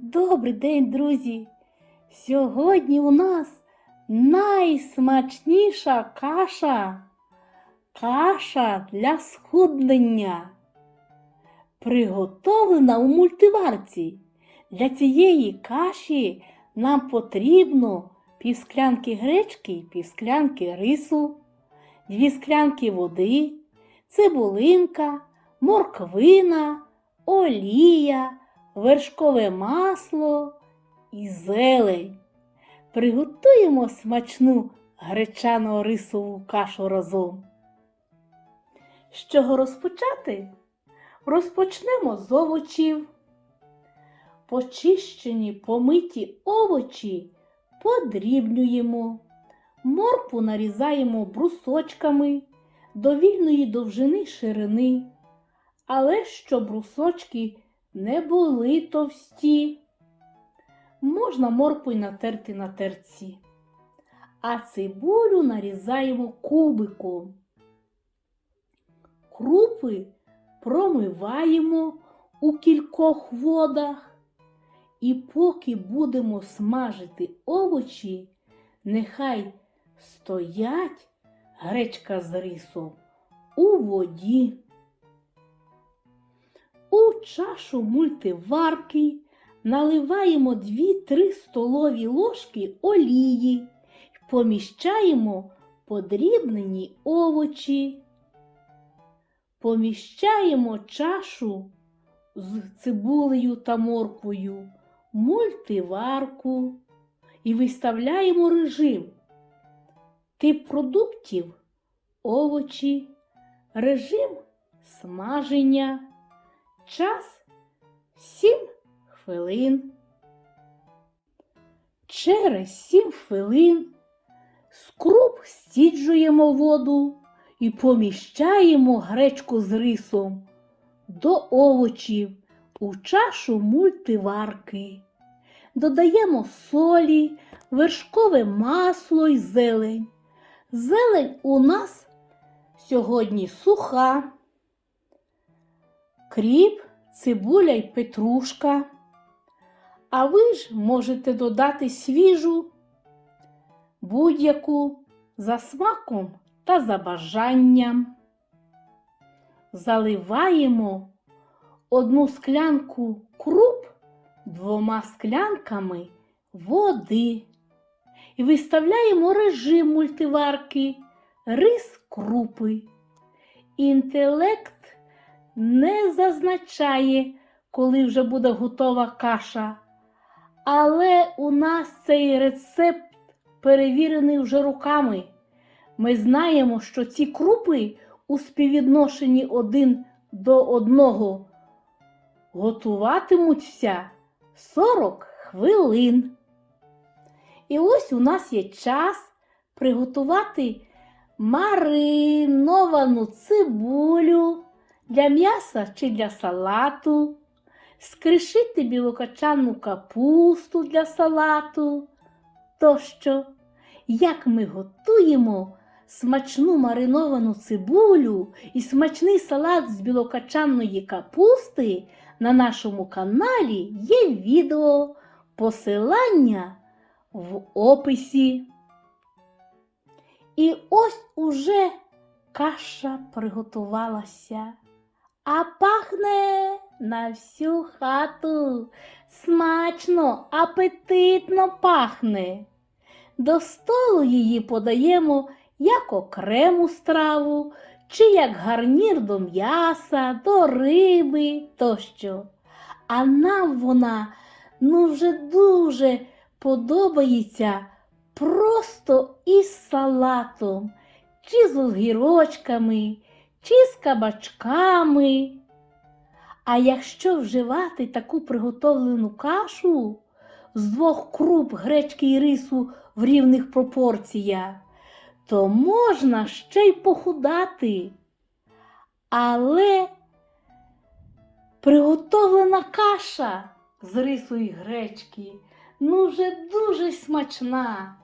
Добрий день, друзі! Сьогодні у нас найсмачніша каша. Каша для схуднення. Приготовлена у мультиварці. Для цієї каші нам потрібно півсклянки гречки, півсклянки рису, дві склянки води, цибулинка, морквина, олія, вершкове масло і зелень. Приготуємо смачну гречано-рисову кашу разом. З чого розпочати? Розпочнемо з овочів. Почищені помиті овочі подрібнюємо. Морпу нарізаємо брусочками до вільної довжини ширини, але щоб брусочки не були товсті. Можна морпу й натерти на терці. А цибулю нарізаємо кубиком. Крупи промиваємо у кількох водах. І поки будемо смажити овочі, нехай стоять гречка з рисом у воді. У чашу мультиварки наливаємо 2-3 столові ложки олії і поміщаємо подрібнені овочі. Поміщаємо чашу з цибулею та морквою, мультиварку і виставляємо режим. Тип продуктів овочі, режим смаження, час 7 хвилин. Через 7 хвилин з круп стіджуємо воду і поміщаємо гречку з рисом до овочів у чашу мультиварки. Додаємо солі, вершкове масло і зелень. Зелень у нас сьогодні суха, кріп, цибуля й петрушка. А ви ж можете додати свіжу, будь-яку за смаком та за бажанням. Заливаємо одну склянку круп двома склянками води і виставляємо режим мультиварки рис крупи. Інтелект не зазначає, коли вже буде готова каша. Але у нас цей рецепт перевірений вже руками. Ми знаємо, що ці крупи у співвідношенні один до одного готуватимуться 40 хвилин. І ось у нас є час приготувати мариновану цибулю для м'яса чи для салату, скришити білокачану капусту для салату тощо. Як ми готуємо смачну мариновану цибулю і смачний салат з білокачанної капусти, на нашому каналі є відео, посилання в описі. І ось уже каша приготувалася, а пахне на всю хату. Смачно, апетитно пахне. До столу її подаємо як окрему страву, чи як гарнір до м'яса, до риби тощо. А нам вона ну вже дуже подобається просто із салатом, чи з огірочками, чи з кабачками. А якщо вживати таку приготовлену кашу з двох круп гречки і рису в рівних пропорціях, то можна ще й похудати. Але приготовлена каша з рису і гречки ну вже дуже смачна.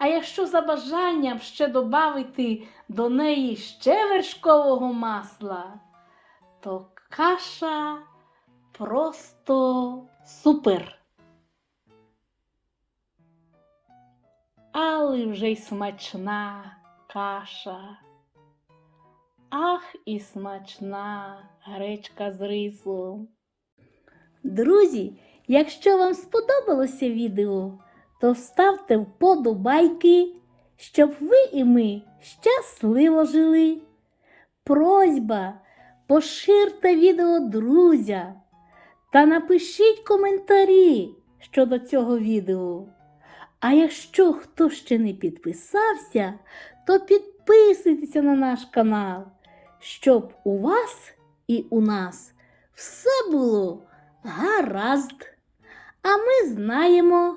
А якщо за бажанням ще додати до неї ще вершкового масла, то каша просто супер. Але вже й смачна каша. Ах, і смачна гречка з рису. Друзі, якщо вам сподобалося відео, то ставте вподобайки, щоб ви і ми щасливо жили. Просьба, поширте відео друзям та напишіть коментарі щодо цього відео. А якщо хто ще не підписався, то підписуйтеся на наш канал, щоб у вас і у нас все було гаразд. А ми знаємо,